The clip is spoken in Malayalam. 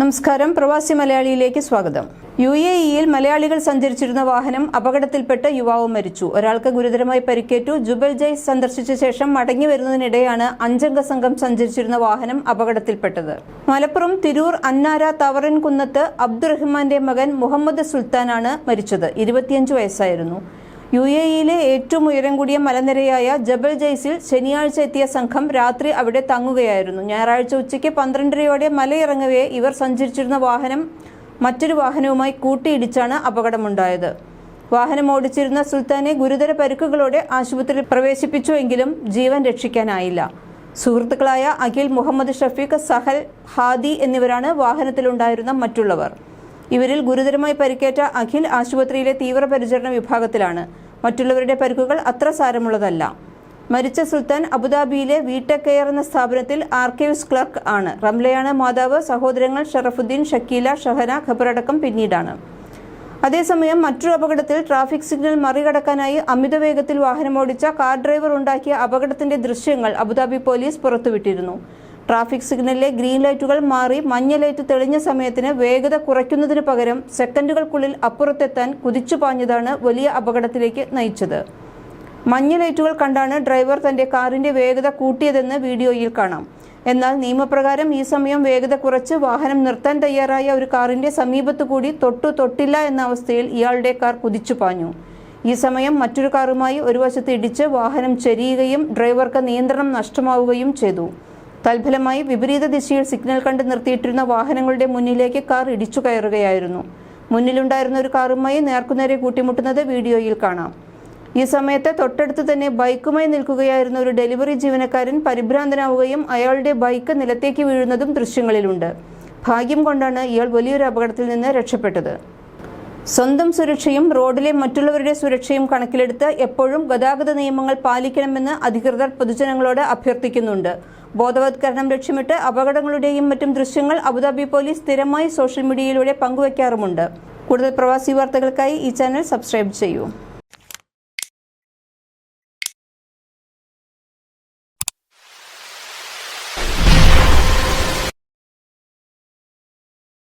നമസ്കാരം. പ്രവാസി മലയാളിയിലേക്ക് സ്വാഗതം. യു എ ഇയിൽ മലയാളികൾ സഞ്ചരിച്ചിരുന്ന വാഹനം അപകടത്തിൽപ്പെട്ട് യുവാവ് മരിച്ചു. ഒരാൾക്ക് ഗുരുതരമായി പരിക്കേറ്റു. ജുബൽ ജയ് സന്ദർശിച്ച ശേഷം മടങ്ങി വരുന്നതിനിടെയാണ് അഞ്ചംഗ സംഘം സഞ്ചരിച്ചിരുന്ന വാഹനം അപകടത്തിൽപ്പെട്ടത്. മലപ്പുറം തിരൂർ അന്നാര തവറൻകുന്നത്ത് അബ്ദുറഹ്മാന്റെ മകൻ മുഹമ്മദ് സുൽത്താനാണ് മരിച്ചത്. ഇരുപത്തിയഞ്ച് വയസ്സായിരുന്നു. യു എ ഇയിലെ ഏറ്റവും ഉയരം കൂടിയ മലനിരയായ ജബൽ ജയ്സിൽ ശനിയാഴ്ച എത്തിയ സംഘം രാത്രി അവിടെ തങ്ങുകയായിരുന്നു. ഞായറാഴ്ച ഉച്ചയ്ക്ക് പന്ത്രണ്ടരയോടെ മലയിറങ്ങവേ ഇവർ സഞ്ചരിച്ചിരുന്ന വാഹനം മറ്റൊരു വാഹനവുമായി കൂട്ടിയിടിച്ചാണ് അപകടമുണ്ടായത്. വാഹനം ഓടിച്ചിരുന്ന സുൽത്താനെ ഗുരുതര പരിക്കുകളോടെ ആശുപത്രിയിൽ പ്രവേശിപ്പിച്ചുവെങ്കിലും ജീവൻ രക്ഷിക്കാനായില്ല. സുഹൃത്തുക്കളായ അഖിൽ മുഹമ്മദ് ഷഫീഖ് സഹൽ ഹാദി എന്നിവരാണ് വാഹനത്തിലുണ്ടായിരുന്ന മറ്റുള്ളവർ. ഇവരിൽ ഗുരുതരമായി പരിക്കേറ്റ അഖിൽ ആശുപത്രിയിലെ തീവ്രപരിചരണ വിഭാഗത്തിലാണ്. മറ്റുള്ളവരുടെ പരിക്കുകൾ അത്ര സാരമുള്ളതല്ല. മരിച്ച സുൽത്താൻ അബുദാബിയിലെ വീടെക് കെയർ എന്ന സ്ഥാപനത്തിൽ ആർക്കൈവ്സ് ക്ലർക്ക് ആണ്. റംലയാണ് മാതാവ് സഹോദരങ്ങൾ ഷറഫുദ്ദീൻ ഷക്കീല ഷഹന ഖബറടക്കം പിന്നീടാണ്. അതേസമയം മറ്റൊരു അപകടത്തിൽ ട്രാഫിക് സിഗ്നൽ മറികടക്കാനായി അമിത വേഗത്തിൽ വാഹനമോടിച്ച കാർ ഡ്രൈവർ ഉണ്ടാക്കിയ അപകടത്തിന്റെ ദൃശ്യങ്ങൾ അബുദാബി പോലീസ് പുറത്തുവിട്ടിരുന്നു. ട്രാഫിക് സിഗ്നലിലെ ഗ്രീൻ ലൈറ്റുകൾ മാറി മഞ്ഞ ലൈറ്റ് തെളിഞ്ഞ സമയത്തിന് വേഗത കുറയ്ക്കുന്നതിന് പകരം സെക്കൻഡുകൾക്കുള്ളിൽ അപ്പുറത്തെത്താൻ കുതിച്ചു പാഞ്ഞതാണ് വലിയ അപകടത്തിലേക്ക് നയിച്ചത്. മഞ്ഞ ലൈറ്റുകൾ കണ്ടാണ് ഡ്രൈവർ തന്റെ കാറിന്റെ വേഗത കൂട്ടിയതെന്ന് വീഡിയോയിൽ കാണാം. എന്നാൽ നിയമപ്രകാരം ഈ സമയം വേഗത കുറച്ച് വാഹനം നിർത്താൻ തയ്യാറായ ഒരു കാറിന്റെ സമീപത്തു കൂടി തൊട്ടു തൊട്ടില്ല എന്ന അവസ്ഥയിൽ ഇയാളുടെ കാർ കുതിച്ചു പാഞ്ഞു. ഈ സമയം മറ്റൊരു കാറുമായി ഒരു വശത്ത് ഇടിച്ച് വാഹനം ചെരിയുകയും ഡ്രൈവർക്ക് നിയന്ത്രണം നഷ്ടമാവുകയും ചെയ്തു. തൽഫലമായി വിപരീത ദിശയിൽ സിഗ്നൽ കണ്ട് നിർത്തിയിട്ടിരുന്ന വാഹനങ്ങളുടെ മുന്നിലേക്ക് കാർ ഇടിച്ചു കയറുകയായിരുന്നു. മുന്നിലുണ്ടായിരുന്ന ഒരു കാറുമായി നേർക്കുനേരെ കൂട്ടിമുട്ടുന്നത് വീഡിയോയിൽ കാണാം. ഈ സമയത്ത് തൊട്ടടുത്ത് തന്നെ ബൈക്കുമായി നിൽക്കുകയായിരുന്ന ഒരു ഡെലിവറി ജീവനക്കാരൻ പരിഭ്രാന്തനാവുകയും അയാളുടെ ബൈക്ക് നിലത്തേക്ക് വീഴുന്നതും ദൃശ്യങ്ങളിലുണ്ട്. ഭാഗ്യം കൊണ്ടാണ് ഇയാൾ വലിയൊരു അപകടത്തിൽ നിന്ന് രക്ഷപ്പെട്ടത്. സ്വന്തം സുരക്ഷയും റോഡിലെ മറ്റുള്ളവരുടെ സുരക്ഷയും കണക്കിലെടുത്ത് എപ്പോഴും ഗതാഗത നിയമങ്ങൾ പാലിക്കണമെന്ന് അധികൃതർ പൊതുജനങ്ങളോട് അഭ്യർത്ഥിക്കുന്നുണ്ട്. ബോധവത്കരണം ലക്ഷ്യമിട്ട് അപകടങ്ങളുടെയും മറ്റും ദൃശ്യങ്ങൾ അബുദാബി പോലീസ് സ്ഥിരമായി സോഷ്യൽ മീഡിയയിലൂടെ പങ്കുവയ്ക്കാറുമുണ്ട്. കൂടുതൽ പ്രവാസി വാർത്തകൾക്കായി ഈ ചാനൽ സബ്സ്ക്രൈബ് ചെയ്യൂ.